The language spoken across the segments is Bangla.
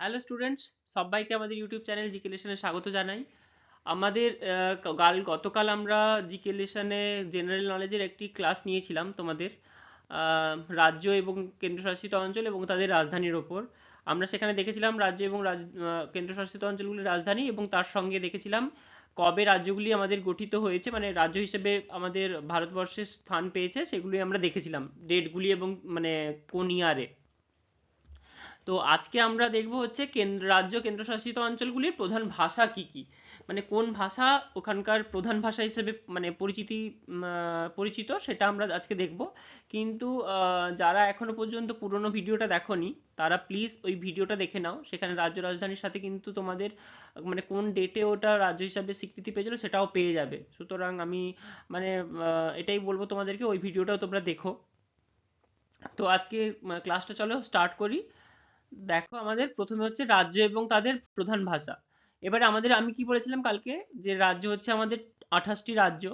হ্যালো স্টুডেন্টস সবাইকে আমাদের ইউটিউব চ্যানেল জিকে লেশনে স্বাগত জানাই। আমাদের কাল গতকাল আমরা জিকে লেশনে জেনারেল নলেজের একটি ক্লাস নিয়েছিলাম তোমাদের রাজ্য এবং কেন্দ্রশাসিত অঞ্চল এবং তাদের রাজধানীর ওপর। আমরা সেখানে দেখেছিলাম রাজ্য এবং রাজ কেন্দ্রশাসিত অঞ্চলগুলির রাজধানী এবং তার সঙ্গে দেখেছিলাম কবে রাজ্যগুলি আমাদের গঠিত হয়েছে মানে রাজ্য হিসেবে আমাদের ভারতবর্ষের স্থান পেয়েছে, সেগুলি আমরা দেখেছিলাম। ডেটগুলি এবং মানে কোন ইয়ারে তো আজকে আমরা দেখব হচ্ছে কেন্দ্র, রাজ্য কেন্দ্রশাসিত অঞ্চলগুলির প্রধান ভাষা কি কি? মানে কোন ভাষা ওখানকার প্রধান ভাষা হিসেবে মানে পরিচিতি পরিচিত সেটা আমরা আজকে দেখব। কিন্তু যারা এখনও পর্যন্ত পুরোনো ভিডিওটা দেখোনি, তারা প্লিজ ওই ভিডিওটা দেখে নাও। সেখানে রাজ্য রাজধানীর সাথে কিন্তু তোমাদের মানে কোন ডেটে ওটা রাজ্য হিসাবে স্বীকৃতি পেয়েছিল সেটাও পেয়ে যাবে। সুতরাং আমি মানে এটাই বলব তোমাদেরকে, ওই ভিডিওটাও তোমরা দেখো। তো আজকে ক্লাসটা চলো স্টার্ট করি। দেখো আমাদের প্রথমে হচ্ছে রাজ্য এবং তাদের প্রধান ভাষা। এবারে আমাদের, আমি কি বলেছিলাম কালকে? যে রাজ্য হচ্ছে আমাদের আঠাশটি রাজ্য।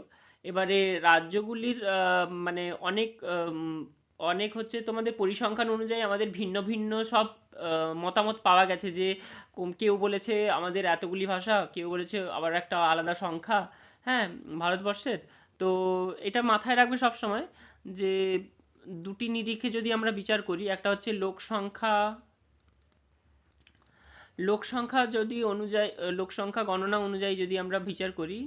এবারে রাজ্যগুলির মানে অনেক অনেক হচ্ছে তোমাদের পরিসংখ্যান অনুযায়ী আমাদের ভিন্ন ভিন্ন সব মতামত পাওয়া গেছে যে কেউ বলেছে আমাদের এতগুলি ভাষা, কেউ বলেছে আবার একটা আলাদা সংখ্যা হ্যাঁ ভারতবর্ষের। তো এটা মাথায় রাখবে সব সময় যে দুটি নিরিখে যদি আমরা বিচার করি, একটা হচ্ছে লোক সংখ্যা লোক সংখ্যা যদি অনুযায়ী, লোক সংখ্যা গণনা অনুযায়ী যদি আমরা বিচার করি,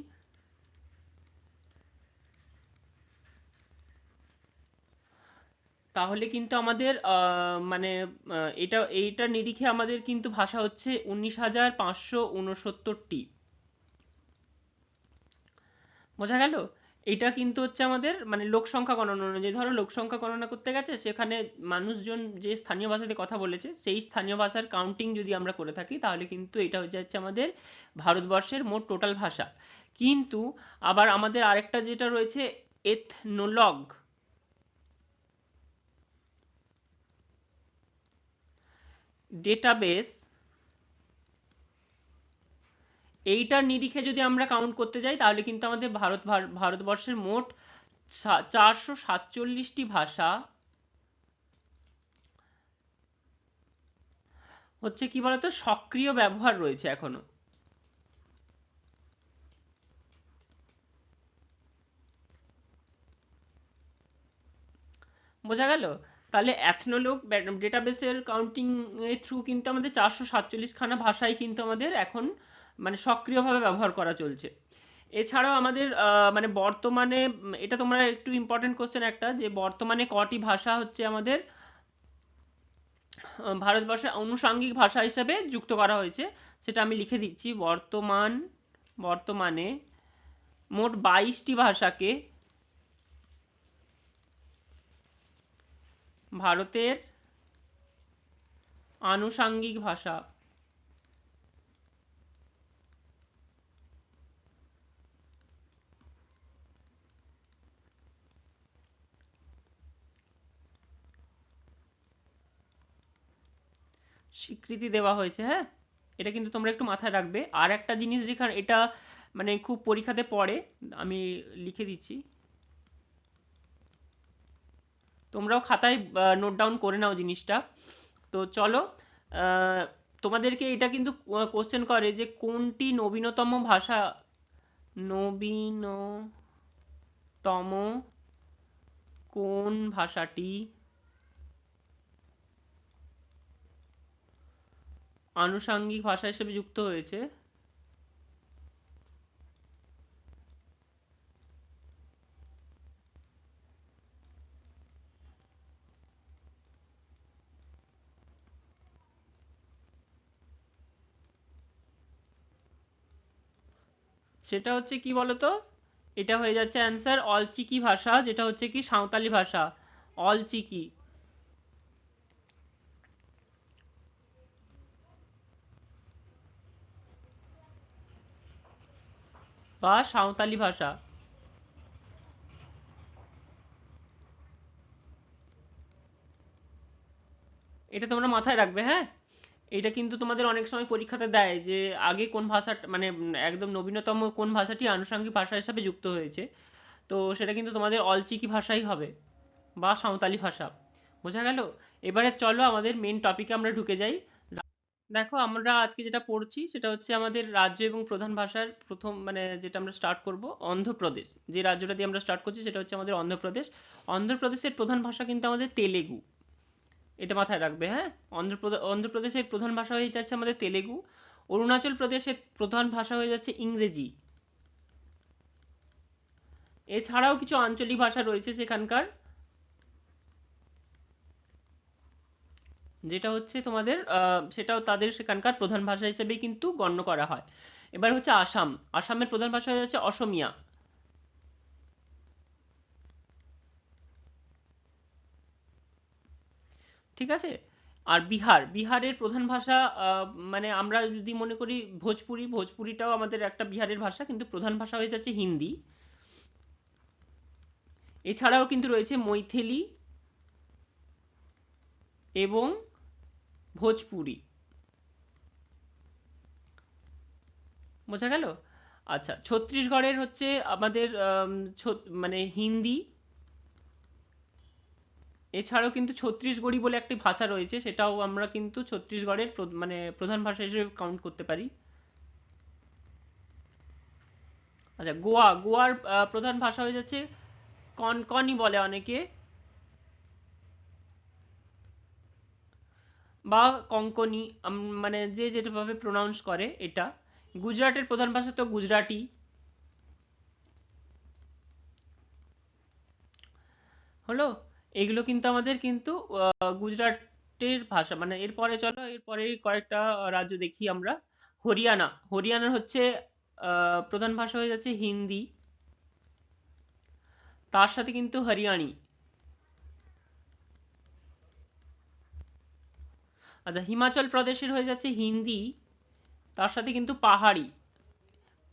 তাহলে কিন্তু আমাদের মানে এটা এইটার নিরিখে আমাদের কিন্তু ভাষা হচ্ছে উনিশ হাজার পাঁচশো উনসত্তরটি। বোঝা গেল? এটা কিন্তু হচ্ছে আমাদের মানে লোক সংখ্যা গণনা অনুযায়ী। ধরো লোক সংখ্যা গণনা করতে গেছে, সেখানে মানুষজন যে স্থানীয় ভাষাতে কথা বলেছে, সেই স্থানীয় ভাষার কাউন্টিং যদি আমরা করে থাকি, তাহলে কিন্তু এটা হয়ে যাচ্ছে আমাদের ভারতবর্ষের মোট টোটাল ভাষা। কিন্তু আবার আমাদের আরেকটা যেটা রয়েছে এথনোলগ ডেটাবেস এইটার নিরিখে যদি আমরা কাউন্ট করতে যাই, তাহলে কিন্তু আমাদের ভারত, ভার- ভারতবর্ষের মোট চারশো সাতচল্লিশটি ভাষা হচ্ছে কি বলতো? সক্রিয় ব্যবহার রয়েছে এখনও। বোঝা গেল? তাহলে এথনোলগ ডেটাবেসের কাউন্টিং এর থ্রু কিন্তু আমাদের চারশো সাতচল্লিশ খানা ভাষাই কিন্তু আমাদের এখন মানে সক্রিয়ভাবে ব্যবহার করা চলছে। এছাড়াও আমাদের মানে বর্তমানে এটা তোমরা একটু ইম্পর্টেন্ট কোশ্চেন একটা যে বর্তমানে কটি ভাষা হচ্ছে আমাদের আহ, ভারতবর্ষের আনুষঙ্গিক ভাষা হিসেবে যুক্ত করা হয়েছে সেটা আমি লিখে দিচ্ছি। বর্তমান বর্তমানে মোট বাইশটি ভাষাকে ভারতের আনুষঙ্গিক ভাষা স্বীকৃতি দেওয়া হয়েছে হ্যাঁ? এটা কিন্তু তোমরা একটু মাথায় রাখবে। আর একটা জিনিস যেখানে এটা মানে খুব পরীক্ষাতে পড়ে, আমি লিখে দিচ্ছি। তোমরাও খাতায় নোট ডাউন করে নাও জিনিসটা। তো চলো তোমাদেরকে এটা কিন্তু কোশ্চেন করে যে কোনটি নবীনতম ভাষা? নবীনতম কোন ভাষাটি আনুষঙ্গিক ভাষা হিসেবে যুক্ত হয়েছে। সেটা হচ্ছে কি বলতো? এটা হয়ে যাচ্ছে অ্যান্সার অলচিকি ভাষা, যেটা হচ্ছে কি সাঁওতালি ভাষা। অলচিকি। বা সাঁওতালি ভাষা। এটা তোমরা মাথায় রাখবে হ্যাঁ? এটা কিন্তু তোমাদের অনেক সময় পরীক্ষাতে দেয় যে আগে কোন ভাষা মানে একদম নবীনতম কোন ভাষাটি আনুষঙ্গিক ভাষা হিসাবে যুক্ত হয়েছে। তো সেটা কিন্তু তোমাদের অলচিকি ভাষাই হবে বা সাঁওতালি ভাষা। বোঝা গেল? এবারে চলো আমাদের মেন টপিকে আমরা ঢুকে যাই। দেখো আমরা আজকে যেটা পড়ছি সেটা হচ্ছে আমাদের রাজ্য এবং প্রধান ভাষার প্রথম মানে যেটা আমরা স্টার্ট করব, অন্ধ্রপ্রদেশ। যে রাজ্যটা দিয়ে আমরা স্টার্ট করছি সেটা হচ্ছে আমাদের অন্ধ্রপ্রদেশ। অন্ধ্রপ্রদেশের প্রধান ভাষা কিন্তু আমাদের তেলেগু। এটা মাথায় রাখবে হ্যাঁ? অন্ধ্রপ্রদেশ অন্ধ্রপ্রদেশের প্রধান ভাষা হয়ে যাচ্ছে আমাদের তেলেগু। অরুণাচল প্রদেশের প্রধান ভাষা হয়ে যাচ্ছে ইংরেজি। এছাড়াও কিছু আঞ্চলিক ভাষা রয়েছে সেখানকার। যেটা হচ্ছে তোমাদের সেটাও তাদের সেখানকার প্রধান ভাষা হিসেবেই কিন্তু গণ্য করা হয়। এবার হচ্ছে আসাম। আসামের প্রধান ভাষা হয়ে যাচ্ছে অসমিয়া। ঠিক আছে? আর বিহার। বিহারের প্রধান ভাষা মানে আমরা যদি মনে করি ভোজপুরি, ভোজপুরিটাও আমাদের একটা বিহারের ভাষা, কিন্তু প্রধান ভাষা হয়ে যাচ্ছে হিন্দি। এছাড়াও কিন্তু রয়েছে মৈথিলি এবং ভোজপুরি। বোঝা গেল? আচ্ছা ছত্তিশগড়ের হচ্ছে আমাদের মানে হিন্দি। এছাড়াও কিন্তু ছত্তিশগড়ি বলে একটি ভাষা রয়েছে, সেটাও আমরা কিন্তু ছত্তিশগড়ের মানে প্রধান ভাষা হিসেবে কাউন্ট করতে পারি। আচ্ছা গোয়া। গোয়ার প্রধান ভাষা হয়ে যাচ্ছে কনকনি বলে অনেকে। বা কঙ্কনি মানে যে যেভাবে প্রোনাউন্স করে এটা। গুজরাটের প্রধান ভাষা তো গুজরাটি। হলো? এগুলো কিন্তু আমাদের কিন্তু গুজরাটের ভাষা। মানে এরপরে চলো, এরপরে কয়েকটা রাজ্য দেখি আমরা। হরিয়ানা। হরিয়ানার হচ্ছে প্রধান ভাষা হয়ে যাচ্ছে হিন্দি। তার সাথে কিন্তু হরিয়ানি আচ্ছা হিমাচল প্রদেশের হয়ে যাচ্ছে হিন্দি, তার সাথে কিন্তু পাহাড়ি।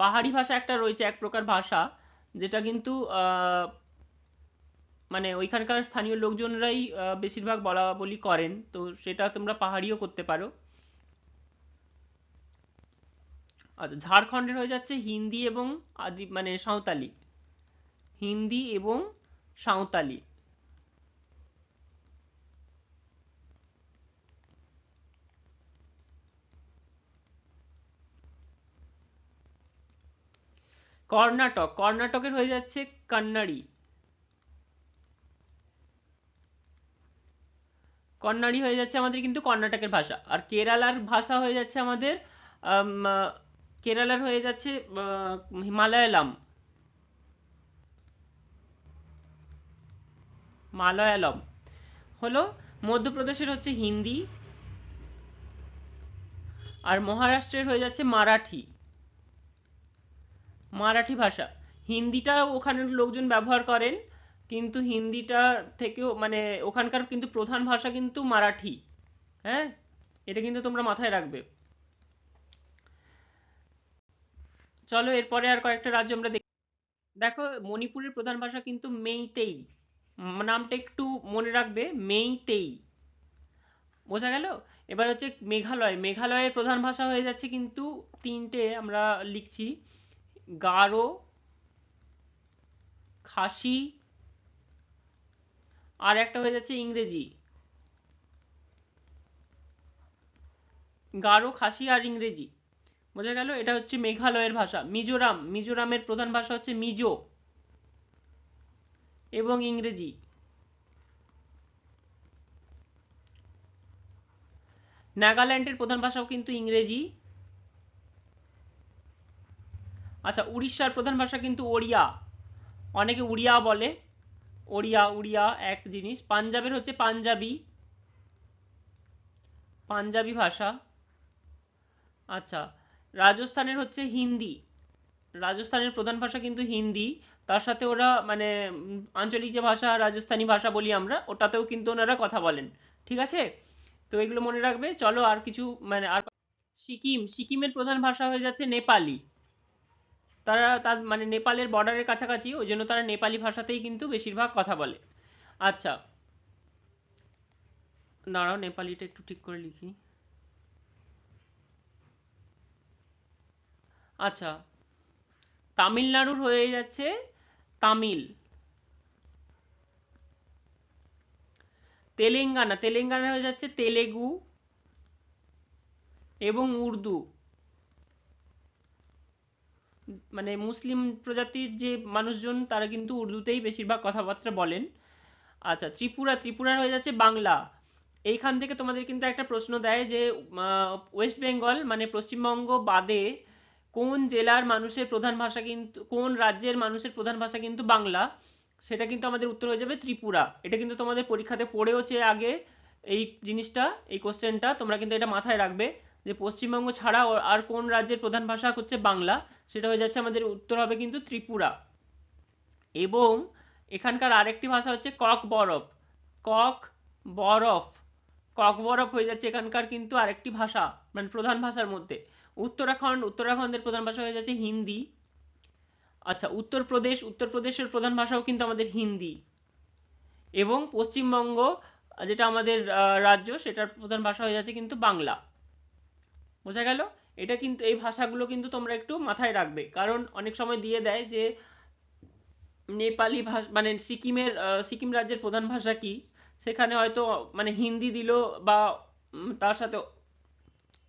পাহাড়ি ভাষা একটা রয়েছে, এক প্রকার ভাষা, যেটা কিন্তু মানে ওইখানকার স্থানীয় লোকজনরাই বেশিরভাগ বলা বলি করেন, তো সেটা তোমরা পাহাড়িও করতে পারো। আচ্ছা ঝাড়খণ্ডের হয়ে যাচ্ছে হিন্দি এবং আদি মানে সাঁওতালি। হিন্দি এবং সাঁওতালি। কর্ণাটক, কর্ণাটকের হয়ে যাচ্ছে কন্নাড়ি। কন্নাড়ি হয়ে যাচ্ছে আমাদের কিন্তু কর্ণাটকের ভাষা। আর কেরালার ভাষা হয়ে যাচ্ছে আমাদের কেরালার হয়ে যাচ্ছে মালায়ালাম মালয়ালম। হলো মধ্যপ্রদেশের হচ্ছে হিন্দি। আর মহারাষ্ট্রের হয়ে যাচ্ছে মারাঠি। মারাঠি ভাষা। হিন্দিটা ওখানের লোকজন ব্যবহার করেন, কিন্তু হিন্দিটা থেকেও মানে ওখানকার কিন্তু প্রধান ভাষা কিন্তু মারাঠি। হ্যাঁ? এটা কিন্তু তোমরা মাথায় রাখবে। চলো এরপরে আর কয়েকটা রাজ্য আমরা দেখি। দেখো, মণিপুরের প্রধান ভাষা কিন্তু মেইতেই। নামটা একটু মনে রাখবে, মেইতেই। বোঝা গেল? এবার হচ্ছে মেঘালয়। মেঘালয়ের প্রধান ভাষা হয়ে যাচ্ছে কিন্তু তিনটে আমরা লিখছি। গারো, খাসি, আর একটা হয়ে যাচ্ছে ইংরেজি। গারো, খাসি আর ইংরেজি। বোঝা গেল? এটা হচ্ছে মেঘালয়ের ভাষা। মিজোরাম। মিজোরামের প্রধান ভাষা হচ্ছে মিজো এবং ইংরেজি। নাগাল্যান্ডের প্রধান ভাষাও কিন্তু ইংরেজি। আচ্ছা উড়িষ্যার প্রধান ভাষা কিন্তু ওড়িয়া। অনেকে উড়িয়া বলে। ওড়িয়া, উড়িয়া, এক জিনিস। পাঞ্জাবের হচ্ছে পাঞ্জাবি। পাঞ্জাবি ভাষা। আচ্ছা রাজস্থানের হচ্ছে হিন্দি। রাজস্থানের প্রধান ভাষা কিন্তু হিন্দি। তার সাথে ওরা মানে আঞ্চলিক যে ভাষা, রাজস্থানী ভাষা বলি আমরা, ওটাতেও কিন্তু ওনারা কথা বলেন। ঠিক আছে? তো এগুলো মনে রাখবে। চলো আর কিছু মানে আর সিকিম। সিকিমের প্রধান ভাষা হয়ে যাচ্ছে নেপালি। তারা তার মানে নেপালের বর্ডারের কাছাকাছি, ওই জন্য তারা নেপালি ভাষাতেই কিন্তু বেশিরভাগ কথা বলে। আচ্ছা দাঁড়াও, নেপালিটা একটু ঠিক করে লিখি। আচ্ছা তামিলনাড়ুর হয়ে যাচ্ছে তামিল। তেলেঙ্গানা তেলেঙ্গানা হয়ে যাচ্ছে তেলেগু এবং উর্দু। মানে মুসলিম প্রজাতির যে মানুষজন, তারা কিন্তু উর্দুতেই বেশিরভাগ কথাবার্তা বলেন। আচ্ছা ত্রিপুরা, ত্রিপুরার হয়ে যাচ্ছে বাংলা। এইখান থেকে তোমাদের কিন্তু একটা প্রশ্ন দেয় যে ওয়েস্ট বেঙ্গল মানে পশ্চিমবঙ্গ বাদে কোন জেলার মানুষের প্রধান ভাষা কিন্তু, কোন রাজ্যের মানুষের প্রধান ভাষা কিন্তু বাংলা? সেটা কিন্তু আমাদের উত্তর হয়ে যাবে ত্রিপুরা। এটা কিন্তু তোমাদের পরীক্ষাতে পড়েওছে আগে এই জিনিসটা, এই কোশ্চেনটা তোমরা কিন্তু এটা মাথায় রাখবে যে পশ্চিমবঙ্গ ছাড়া আর কোন রাজ্যের প্রধান ভাষা হচ্ছে বাংলা? সেটা হয়ে যাচ্ছে আমাদের উত্তর হবে কিন্তু ত্রিপুরা। এবং এখানকার আরেকটি ভাষা হচ্ছে কক বরফ কক বরফ কক বরফ হয়ে যাচ্ছে এখানকার কিন্তু আরেকটি ভাষা মানে প্রধান ভাষার মধ্যে। উত্তরাখণ্ড, উত্তরাখণ্ডের প্রধান ভাষা হয়ে যাচ্ছে হিন্দি। আচ্ছা উত্তরপ্রদেশ, উত্তরপ্রদেশের প্রধান ভাষাও কিন্তু আমাদের হিন্দি। এবং পশ্চিমবঙ্গ, যেটা আমাদের রাজ্য, সেটার প্রধান ভাষা হয়ে যাচ্ছে কিন্তু বাংলা। বোঝা গেল? এটা কিন্তু, এই ভাষাগুলো কিন্তু তোমরা একটু মাথায় রাখবে। কারণ অনেক সময় দিয়ে দেয় যে, নেপালি ভাষা মানে সিকিমের সিকিম রাজ্যের প্রধান ভাষা কি? সেখানে হয়তো মানে হিন্দি দিল বা তার সাথে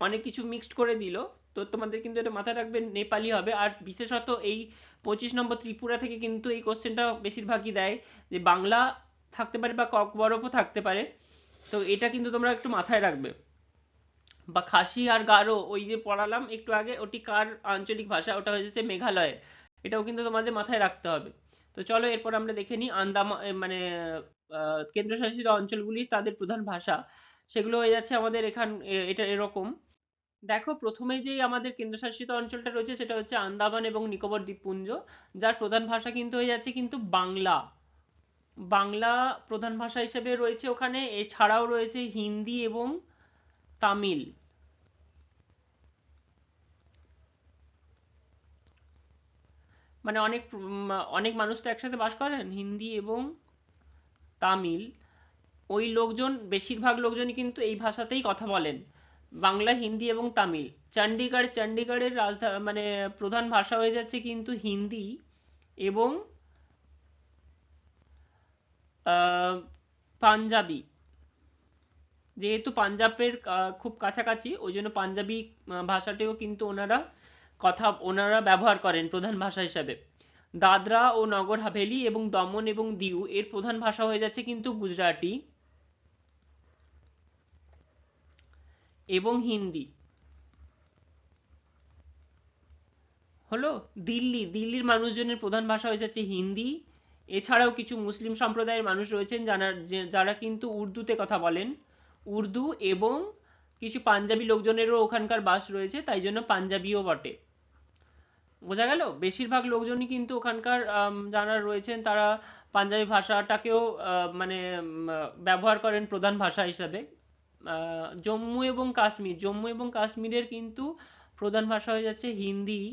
অনেক কিছু মিক্সড করে দিল। তো তোমাদের কিন্তু এটা মাথায় রাখবে, নেপালি হবে। আর বিশেষত এই পঁচিশ নম্বর ত্রিপুরা থেকে কিন্তু এই কোশ্চেনটা বেশিরভাগই দেয় যে, বাংলা থাকতে পারে বা কক বরফও থাকতে পারে। তো এটা কিন্তু তোমরা একটু মাথায় রাখবে। বা খাসি আর গারো, ওই যে পড়ালাম একটু আগে, ওটি কার আঞ্চলিক ভাষা? ওটা হয়ে যাচ্ছে মেঘালয়ের। এটাও কিন্তু তোমাদের মাথায় রাখতে হবে। তো চলো এরপর আমরা দেখে নিই আন্দামান মানে কেন্দ্রশাসিত অঞ্চলগুলি তাদের প্রধান ভাষা। সেগুলো হয়ে যাচ্ছে আমাদের এখান এটা এরকম। দেখো প্রথমেই যেই আমাদের কেন্দ্রশাসিত অঞ্চলটা রয়েছে, সেটা হচ্ছে আন্দামান এবং নিকোবর দ্বীপপুঞ্জ। যার প্রধান ভাষা কিন্তু হয়ে যাচ্ছে কিন্তু বাংলা। বাংলা প্রধান ভাষা হিসেবে রয়েছে ওখানে। এছাড়াও রয়েছে হিন্দি এবং তামিল। মানে অনেক অনেক মানুষ তো একসাথে বাস করেন, হিন্দি এবং তামিল। ওই লোকজন, বেশিরভাগ লোকজনই কিন্তু এই ভাষাতেই কথা বলেন। বাংলা, হিন্দি এবং তামিল। চণ্ডীগড় চণ্ডীগড়ের রাজধানী মানে প্রধান ভাষা হয়ে যাচ্ছে কিন্তু হিন্দি এবং পাঞ্জাবি। যেহেতু পাঞ্জাবের খুব কাছাকাছি ওই জন্য পাঞ্জাবি ভাষাটিও কিন্তু ওনারা কথা, ওনারা ব্যবহার করেন প্রধান ভাষা হিসাবে। দাদরা ও নগর হাভেলি এবং দমন এবং দিউ এর প্রধান ভাষা হয়ে যাচ্ছে কিন্তু গুজরাটি এবং হিন্দি। হলো? দিল্লি, দিল্লির মানুষজনের প্রধান ভাষা হয়ে যাচ্ছে হিন্দি। এছাড়াও কিছু মুসলিম সম্প্রদায়ের মানুষ রয়েছেন, যারা যারা কিন্তু উর্দুতে কথা বলেন। উর্দু এবং কিছু পাঞ্জাবি লোকজনেরও ওখানকার বাস রয়েছে, তাই জন্য পাঞ্জাবিও বটে। বোঝা গেল? বেশিরভাগ লোকজনই কিন্তু ওখানকার যারা রয়েছেন, তারা পাঞ্জাবি ভাষাটাকেও মানে ব্যবহার করেন প্রধান ভাষা হিসাবে। জম্মু এবং কাশ্মীর, জম্মু এবং কাশ্মীরের কিন্তু প্রধান ভাষা হয়ে যাচ্ছে হিন্দি।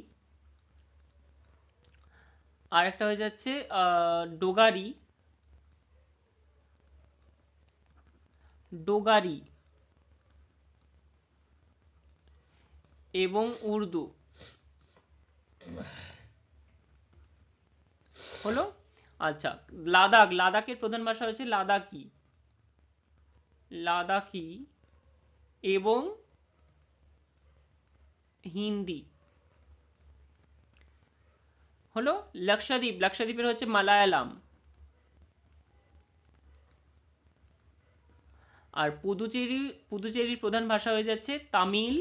আর একটা হয়ে যাচ্ছে ডোগারি। ডোগারি এবং উর্দু। হলো? আচ্ছা লাদাখ, লাদাখের প্রধান ভাষা হচ্ছে লাদাখি। লাদাখি এবং হিন্দি। হলো লাক্ষাদ্বীপ লাক্ষাদ্বীপের হচ্ছে মালায়ালাম। আর পুদুচেরি, পুদুচেরির প্রধান ভাষা হয়ে যাচ্ছে তামিল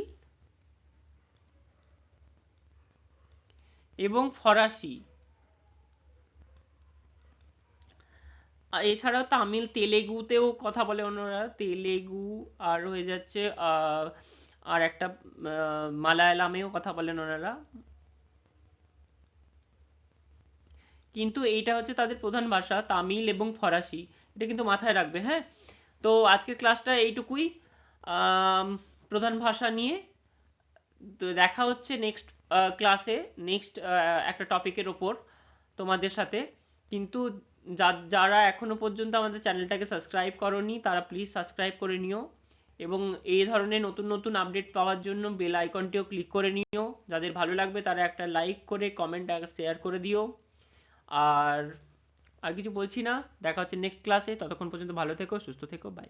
এবং ফরাসি। এছাড়াও তামিল, তেলেগুতেও কথা বলে ওনারা তেলেগু আর হয়ে যাচ্ছে আর একটা মালায়ালামেও কথা বলেন ওনারা কিন্তু এইটা হচ্ছে তাদের প্রধান ভাষা, তামিল এবং ফরাসি। এটা কিন্তু মাথায় রাখবে হ্যাঁ? তো আজকের ক্লাসটা এইটুকুই। প্রধান ভাষা নিয়ে। তো দেখা হচ্ছে নেক্সট ক্লাসে। নেক্সট একটা টপিকের ওপর তোমাদের সাথে। কিন্তু যারা এখনও পর্যন্ত আমাদের চ্যানেলটাকে সাবস্ক্রাইব করনি, তারা প্লিজ সাবস্ক্রাইব করে নিও। এবং এই ধরনের নতুন নতুন আপডেট পাওয়ার জন্য বেল আইকনটিও ক্লিক করে নিও। যাদের ভালো লাগবে তারা একটা লাইক করে, কমেন্ট শেয়ার করে দিও। আর আর কিছু বলছি না। দেখা হচ্ছে নেক্সট ক্লাসে ততক্ষণ পর্যন্ত ভালো থেকো, সুস্থ থেকো বাই